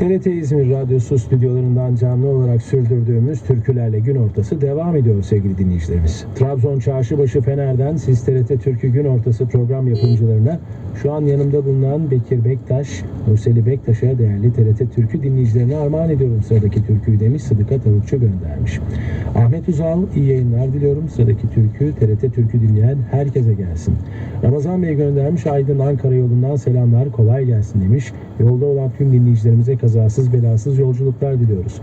Radyosu stüdyolarından canlı olarak sürdürdüğümüz türkülerle gün ortası devam ediyor sevgili dinleyicilerimiz. Trabzon Çarşıbaşı Fener'den siz TRT Türkü Gün Ortası program yapımcılarına şu an yanımda bulunan Bekir Bektaş, Nurseli Bektaş'a değerli TRT Türkü dinleyicilerine armağan ediyorum sıradaki türküyü demiş Sıdıka Tavukçu göndermiş. Ahmet Uzal iyi yayınlar diliyorum. Sıradaki türkü TRT Türkü dinleyen herkese gelsin. Ramazan Bey göndermiş Aydın Ankara yolundan selamlar kolay gelsin demiş. Yolda olan tüm dinleyicilerimize kazasız belasız yolculuklar diliyoruz.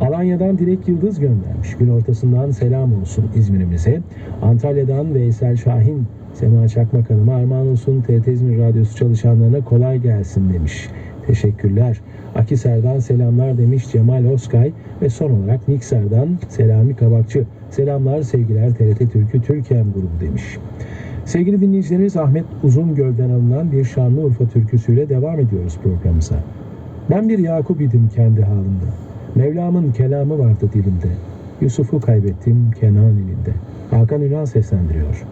Alanya'dan Dilek Yıldız göndermiş. Gün ortasından selam olsun İzmir'imize. Antalya'dan Veysel Şahin Sema Çakmak Hanım'a armağan olsun TRT İzmir Radyosu çalışanlarına kolay gelsin demiş. Teşekkürler. Akisar'dan selamlar demiş Cemal Oskay ve son olarak Niksar'dan Selami Kabakçı. Selamlar sevgiler TRT Türkü Türkiye'm grubu demiş. Sevgili dinleyicilerimiz Ahmet Uzungöl'den alınan bir Şanlıurfa türküsüyle devam ediyoruz programımıza. Ben bir Yakup idim kendi halimde. Mevlam'ın kelamı vardı dilimde. Yusuf'u kaybettim Kenan elinde. Hakan Ünal seslendiriyor.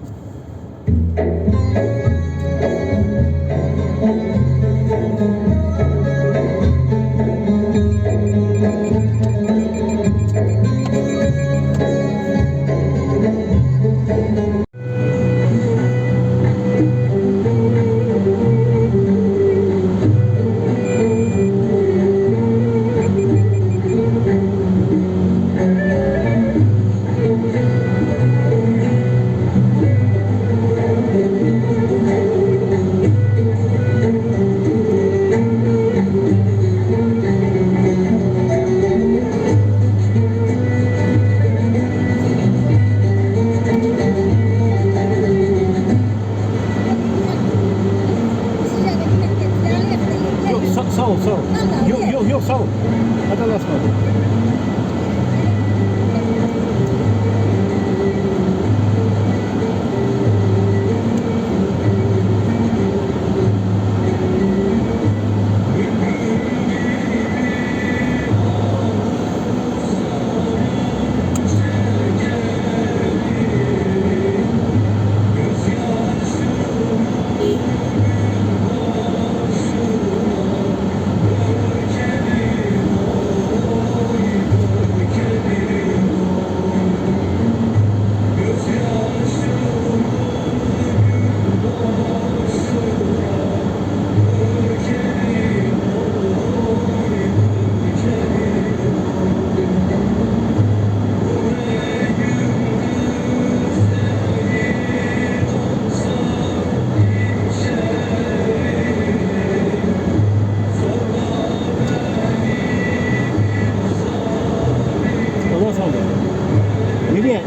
没变